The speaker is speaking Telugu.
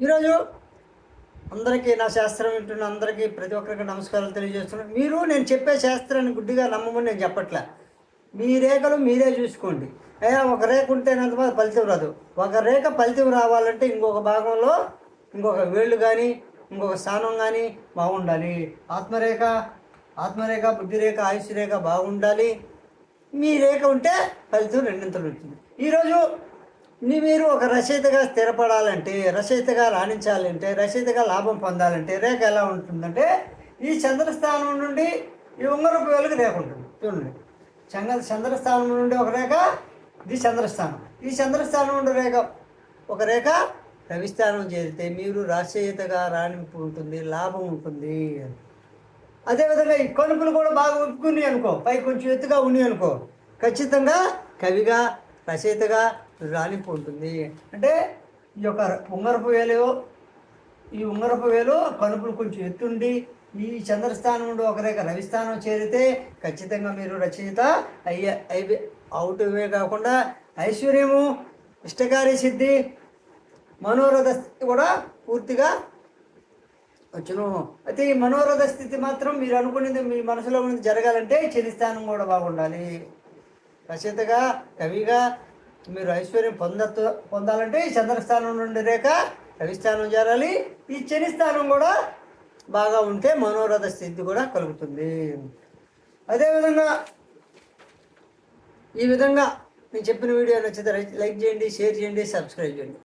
ఈరోజు అందరికీ నా శాస్త్రం వింటున్న అందరికీ ప్రతి ఒక్కరికి నమస్కారాలు తెలియజేస్తున్నాను. మీరు నేను చెప్పే శాస్త్రాన్ని గుడ్డిగా నమ్మమని నేను చెప్పట్లే. మీ రేఖలు మీరే చూసుకోండి. అయ్యా ఒక రేఖ ఉంటేనంత మాత్రం ఫలితం రాదు. ఒక రేఖ ఫలితం రావాలంటే ఇంకొక భాగంలో ఇంకొక వేళ్ళు కానీ ఇంకొక స్థానం కానీ బాగుండాలి. ఆత్మరేఖ ఆత్మరేఖ బుద్ధిరేఖ ఆయుష్ రేఖ బాగుండాలి. మీ రేఖ ఉంటే ఫలితం రెండింతలు ఉంటుంది ఈరోజు మీరు ఒక రచయితగా స్థిరపడాలంటే రచయితగా రాణించాలంటే రచయితగా లాభం పొందాలంటే రేఖ ఎలా ఉంటుందంటే ఈ చంద్రస్థానం నుండి ఈ ఉంగరపు వేలకు రేఖ ఉంటుంది. చూడండి. చంద్ర చంద్రస్థానం నుండి ఒక రేఖ ఇది చంద్రస్థానం. ఈ చంద్రస్థానం నుండి రేఖ ఒక రేఖ రవిస్థానం చేరితే మీరు రచయితగా రాణింపు ఉంటుంది లాభం ఉంటుంది. అదేవిధంగా ఈ కనుపులు కూడా బాగా ఉప్పుకున్నాయి అనుకో పై కొంచెం ఎత్తుగా ఉన్నాయి అనుకో ఖచ్చితంగా కవిగా రచయితగా రాణింపు ఉంటుంది అంటే ఈ యొక్క ఉంగరపు వేలు ఈ ఉంగరపు వేలు కనుపులు కొంచెం ఎత్తుండి ఈ చంద్రస్థానం నుండి ఒక రేఖ రవిస్థానం చేరితే ఖచ్చితంగా మీరు రచయిత అయ్యే అయి అవే కాకుండా ఐశ్వర్యము ఇష్టకారి సిద్ధి మనోరథ స్థితి కూడా పూర్తిగా వచ్చును. అయితే ఈ మనోరథ స్థితి మాత్రం మీరు అనుకునేది మీ మనసులో ఉన్నది జరగాలంటే ఈ కూడా బాగుండాలి. రచయితగా కవిగా మీరు ఐశ్వర్యం పొంద పొందాలంటే ఈ చంద్రస్థానం నుండి రేఖ రవిస్థానం చేరాలి. ఈ శని స్థానం కూడా బాగా ఉంటే మనోరథ స్థితి కూడా కలుగుతుంది. అదేవిధంగా ఈ విధంగా నేను చెప్పిన వీడియో నచ్చితే లైక్ చేయండి షేర్ చేయండి సబ్స్క్రైబ్ చేయండి.